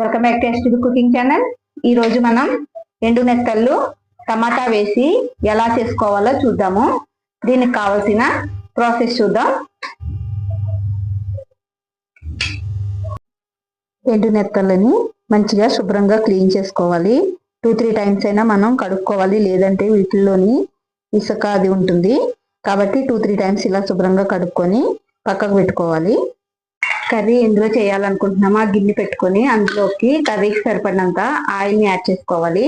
Welcome back taste cooking channel ఈ రోజు మనం ఎండు నెత్తళ్ళు టమాటా వేసి ఎలా చేసుకోవాలో చూద్దాము. దీనికి కావలసిన ప్రాసెస్ చూద్దాం. ఎండు నెత్తళ్ళని మంచిగా శుభ్రంగా క్లీన్ చేసుకోవాలి. టూ త్రీ టైమ్స్ అయినా మనం కడుక్కోవాలి. లేదంటే వీటిల్లోని ఇసుక అది ఉంటుంది. కాబట్టి టూ త్రీ టైమ్స్ ఇలా శుభ్రంగా కడుక్కొని పక్కకు పెట్టుకోవాలి. కర్రీ ఎందులో చేయాలనుకుంటున్నామో? ఆ గిన్నె పెట్టుకొని అందులోకి కర్రీకి సరిపడినంత ఆయిల్ని యాడ్ చేసుకోవాలి.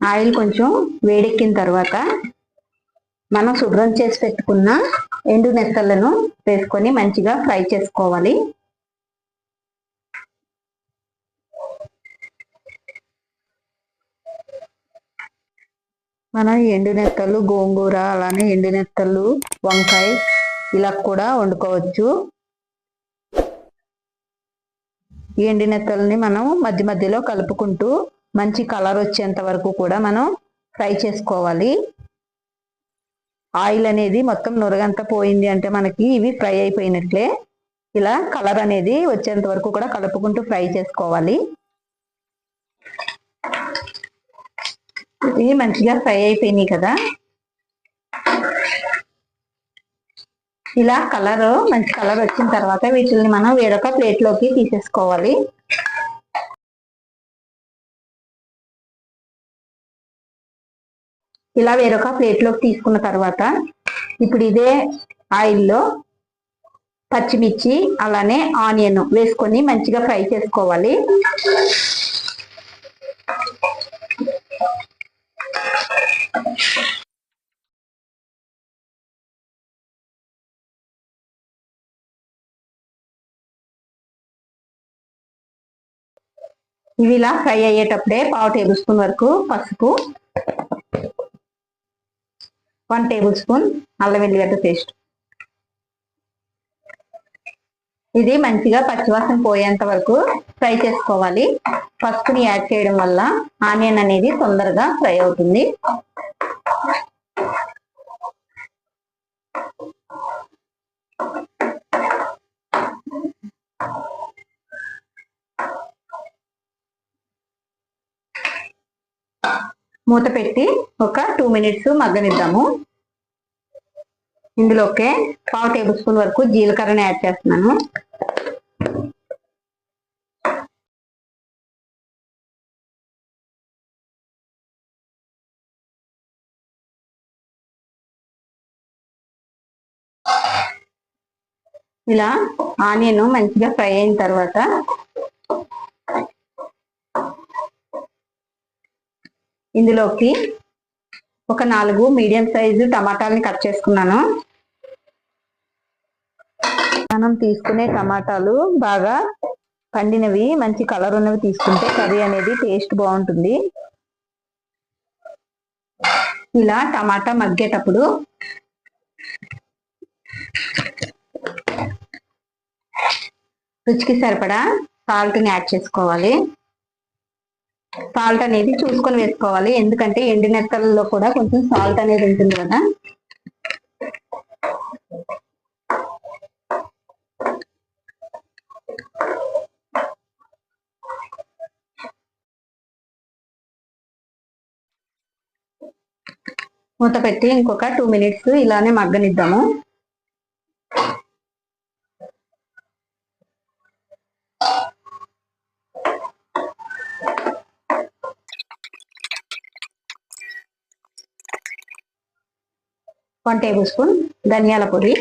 ఆయిల్ కొంచెం వేడెక్కిన తర్వాత మనం శుభ్రం చేసి పెట్టుకున్న ఎండు నెత్తలను వేసుకొని మంచిగా ఫ్రై చేసుకోవాలి. మనం ఎండు నెత్తలు గోంగూర అలానే ఎండు నెత్తలు వంకాయ ఇలా కూడా వండుకోవచ్చు. ఈ ఎండు నెత్తల్ని మనం మధ్య మధ్యలో కలుపుకుంటూ మంచి కలర్ వచ్చేంత వరకు కూడా మనం ఫ్రై చేసుకోవాలి. ఆయిల్ అనేది మొత్తం నురగంతా పోయింది అంటే మనకి ఇవి ఫ్రై అయిపోయినట్లే. ఇలా కలర్ అనేది వచ్చేంత వరకు కూడా కలుపుకుంటూ ఫ్రై చేసుకోవాలి. ఇవి మంచిగా ఫ్రై అయిపోయినాయి కదా. ఇలా కలర్ మంచి కలర్ వచ్చిన తర్వాత వీటిని మనం వేరొక ప్లేట్లోకి తీసేసుకోవాలి. ఇలా వేరొక ప్లేట్లోకి తీసుకున్న తర్వాత ఇప్పుడు ఇదే ఆయిల్లో పచ్చిమిర్చి అలానే ఆనియన్ వేసుకొని మంచిగా ఫ్రై చేసుకోవాలి. ఇవి ఇలా ఫ్రై అయ్యేటప్పుడే పావు టేబుల్ స్పూన్ వరకు పసుపు వన్ టేబుల్ స్పూన్ అల్లం వెల్లిగడ్డ పేస్ట్. ఇది మంచిగా పచ్చివాసన పోయేంత వరకు ఫ్రై చేసుకోవాలి. పసుపుని యాడ్ చేయడం వల్ల ఆనియన్ అనేది తొందరగా ఫ్రై అవుతుంది. మూత పెట్టి ఒక టూ మినిట్స్ మగ్గనిద్దాము. ఇందులోకే పావు టేబుల్ స్పూన్ వరకు జీలకర్రని యాడ్ చేస్తున్నాను. ఇలా ఆనియన్ మంచిగా ఫ్రై అయిన తర్వాత ఇందులోకి ఒక నాలుగు మీడియం సైజు టమాటాలని కట్ చేసుకున్నాను. మనం తీసుకునే టమాటాలు బాగా పండినవి మంచి కలర్ ఉన్నవి తీసుకుంటే కర్రీ అనేది టేస్ట్ బాగుంటుంది. ఇలా టమాటా మగ్గేటప్పుడు రుచికి సరిపడా సాల్ట్ని యాడ్ చేసుకోవాలి. సాల్ట్ అనేది చూసుకొని వేసుకోవాలి. ఎందుకంటే ఎండి నెత్తలలో కూడా కొంచెం సాల్ట్ అనేది ఉంటుంది కదా. మూత పెట్టి ఇంకొక టూ మినిట్స్ ఇలానే మగ్గనిద్దాము. వన్ టేబుల్ స్పూన్ ధనియాల పొడి.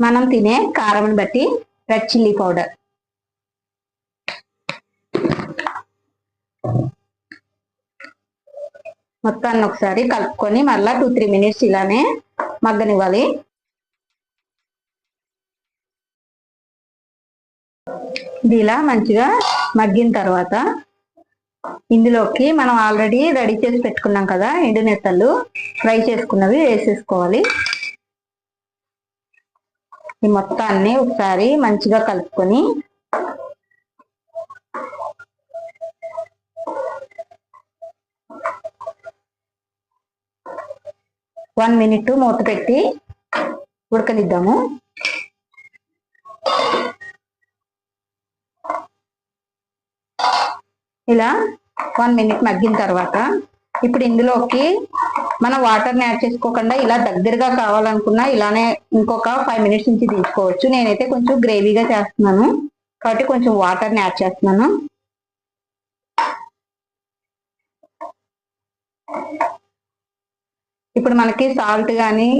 మనం తినే కారం బట్టి రెడ్ చిల్లీ పౌడర్. మొత్తాన్ని ఒకసారి కలుపుకొని మళ్ళా టూ త్రీ మినిట్స్ ఇలానే మగ్గనివ్వాలి. ఇది ఇలా మంచిగా మగ్గిన తర్వాత ఇందులోకి మనం ఆల్రెడీ రెడీ చేసి పెట్టుకున్నాం కదా ఎండు ఫ్రై చేసుకున్నవి వేసేసుకోవాలి. ఈ మొత్తాన్ని ఒకసారి మంచిగా కలుపుకొని వన్ మినిట్ మూత పెట్టి ఉడకనిద్దాము. ఇలా వన్ మినిట్ మగ్గిన తర్వాత ఇప్పుడు ఇందులోకి మనం వాటర్ని యాడ్ చేసుకోకుండా ఇలా దగ్గరగా కావాలనుకున్నా ఇలానే ఇంకొక ఫైవ్ మినిట్స్ నుంచి తీసుకోవచ్చు. నేనైతే కొంచెం గ్రేవీగా చేస్తున్నాను. కాబట్టి కొంచెం వాటర్ని యాడ్ చేస్తున్నాను. ఇప్పుడు మనకి సాల్ట్ కానీ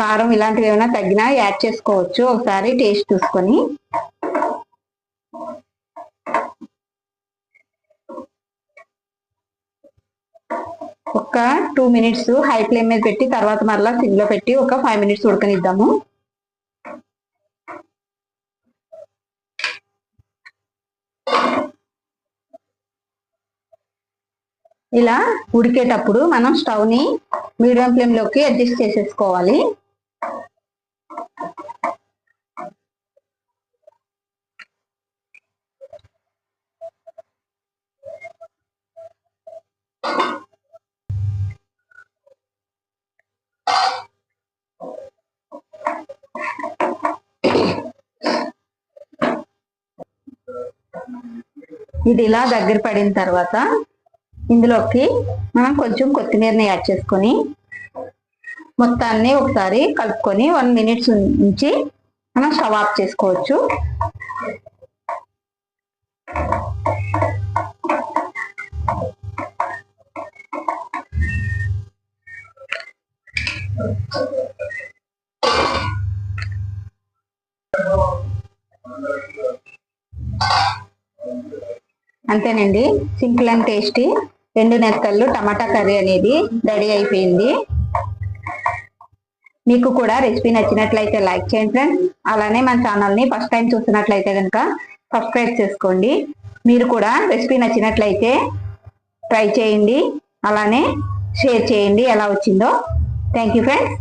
కారం ఇలాంటివి ఏమైనా తగ్గినా యాడ్ చేసుకోవచ్చు. ఒకసారి టేస్ట్ చూసుకొని. ఒక టూ మినిట్స్ హై ఫ్లేమ్ మీద పెట్టి తర్వాత మరలా సిమ్లో పెట్టి ఒక ఫైవ్ మినిట్స్ ఉడకనిద్దాము. ఇలా ఉడికేటప్పుడు మనం స్టవ్ని మీడియం ఫ్లేమ్లోకి అడ్జస్ట్ చేసేసుకోవాలి. ఇది ఇలా దగ్గర పడిన తర్వాత ఇందులోకి మనం కొంచెం కొత్తిమీరని యాడ్ చేసుకొని మొత్తాన్ని ఒకసారి కలుపుకొని వన్ మినిట్స్ నుంచి మనం స్టవ్ ఆఫ్ చేసుకోవచ్చు. అంతేనండి. Simple and tasty. రెండు నెత్తళ్ళు టమాటా కర్రీ అనేది రెడీ అయిపోయింది. మీకు కూడా రెసిపీ నచ్చినట్లయితే లైక్ చేయండి ఫ్రెండ్స్. అలానే మన ఛానల్ని ఫస్ట్ టైం చూస్తున్నట్లయితే కనుక సబ్స్క్రైబ్ చేసుకోండి. మీరు కూడా రెసిపీ నచ్చినట్లయితే ట్రై చేయండి. అలానే షేర్ చేయండి. ఎలా వచ్చిందో. Thank you friends.